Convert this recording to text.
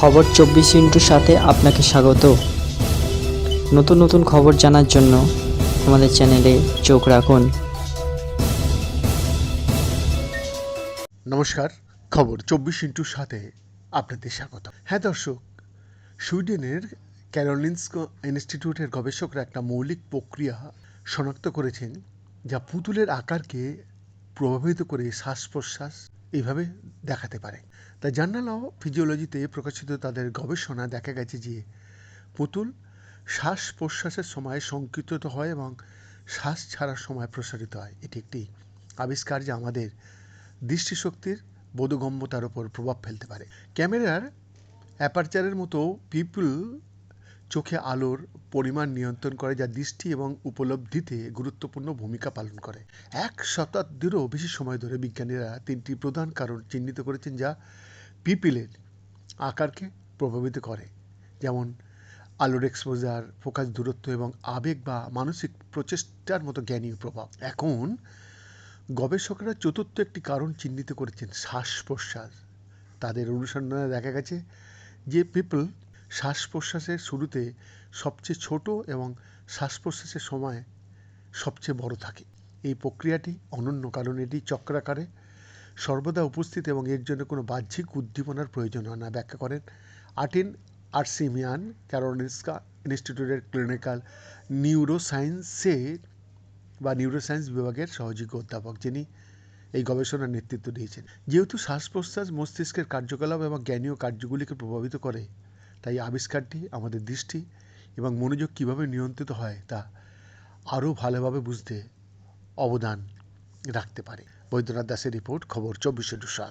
খবর চব্বিশ ইন্টুর সাথে আপনাকে স্বাগত। নতুন নতুন খবর জানার জন্য আমাদের চ্যানেলে চোখ রাখুন। নমস্কার, খবর চব্বিশ ইন্টুর সাথে আপনাদের স্বাগত। হ্যাঁ দর্শক, সুইডেনের ক্যারোলিনস্ক ইনস্টিটিউটের গবেষকরা একটা মৌলিক প্রক্রিয়া শনাক্ত করেছেন যা পুতুলের আকারকে প্রভাবিত করে শ্বাস প্রশ্বাস এইভাবে দেখাতে পারে। তা জার্নাল অফ ফিজিওলজিতে প্রকাশিত তাদের গবেষণা দেখা গেছে যে পুতুল শ্বাস প্রশ্বাসের সময় সংকুচিত হয় এবং শ্বাস ছাড়ার সময় প্রসারিত হয়। এটি একটি আবিষ্কার যা আমাদের দৃষ্টিশক্তির বোধগম্যতার উপর প্রভাব ফেলতে পারে। ক্যামেরার অ্যাপারচারের মতো পিপল চোখে আলোর পরিমাণ নিয়ন্ত্রণ করে যা দৃষ্টি এবং উপলব্ধিতে গুরুত্বপূর্ণ ভূমিকা পালন করে। এক শতাব্দীরও বেশি সময় ধরে বিজ্ঞানীরা তিনটি প্রধান কারণ চিহ্নিত করেছেন যা পিপিলের আকারকে প্রভাবিত করে। যেমন, আলোর এক্সপোজার ফোকাস দূরত্ব এবং আবেগ বা মানসিক প্রচেষ্টার মতো জ্ঞানীয় প্রভাব। এখন, গবেষকরা চতুর্থ একটি কারণ চিহ্নিত করেছেন শ্বাস প্রশ্বাস। তাদের অনুসন্ধানে দেখা গেছে যে পিপল শ্বাস প্রশ্বাসের শুরুতে সবচেয়ে ছোট এবং শ্বাস প্রশ্বাসের সময় সবচেয়ে বড় থাকে। এই প্রক্রিয়াটি অনন্য কারণ এটি চক্রাকারে। সর্বদা উপস্থিত এবং এর জন্য কোনো বাহ্যিক উদ্দীপনার প্রয়োজন হয় না। ব্যাখ্যা করেন আর্টিন আর্সিমিয়ান ক্যারোলিনস্কা ইনস্টিটিউটের ক্লিনিক্যাল নিউরোসায়েন্সের বা নিউরোসায়েন্স বিভাগের সহযোগী অধ্যাপক, যিনি এই গবেষণার নেতৃত্ব দিয়েছেন। যেহেতু শ্বাস প্রশ্বাস মস্তিষ্কের কার্যকলাপ এবং জ্ঞানীয় কার্যগুলিকে প্রভাবিত করে তাই আবিষ্কারটি আমাদের দৃষ্টি এবং মনোযোগ কীভাবে নিয়ন্ত্রিত হয় তা আরও ভালোভাবে বুঝতে অবদান রাখতে পারে। বৈদ্যনাথ দাসের রিপোর্ট, খবর, চব্বিশে সাত।